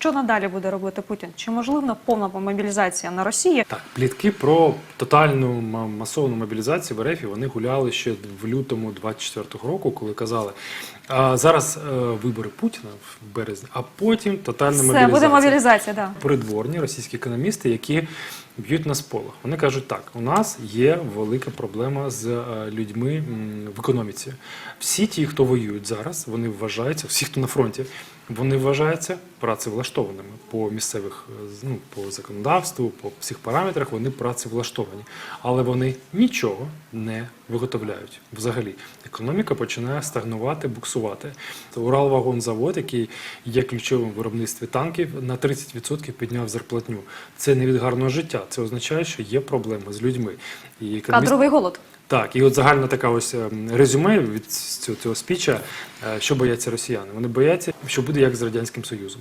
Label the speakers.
Speaker 1: Що надалі буде робити Путін? Чи можливо повна мобілізація на Росії?
Speaker 2: Так, плітки про тотальну ма- масовну мобілізацію в РФ вони гуляли ще в лютому 24-го року, коли казали, а зараз е, вибори Путіна в березні, а потім тотальна
Speaker 1: Все,
Speaker 2: мобілізація.
Speaker 1: буде мобілізація, да.
Speaker 2: Придворні російські економісти, які б'ють на сполох. Вони кажуть, так, у нас є велика проблема з е, людьми в економіці. Всі ті, хто воюють зараз, вони вважаються, всі, хто на фронті, вони вважаються працевлаштованими по місцевих е, ну, по законодавству, по всіх параметрах вони працевлаштовані, але вони нічого не виготовляють взагалі. Економіка починає стагнувати, буксувати. Уралвагонзавод, який є ключовим в виробництві танків, на 30% підняв зарплатню. Це не від гарного життя. Це означає, що є проблеми з людьми. І економіст-
Speaker 1: Кадровий голод.
Speaker 2: Так, і от загальна така ось ем, резюме від цього, цього спіча, е, що бояться росіяни. Вони бояться, що буде як з радянським союзом.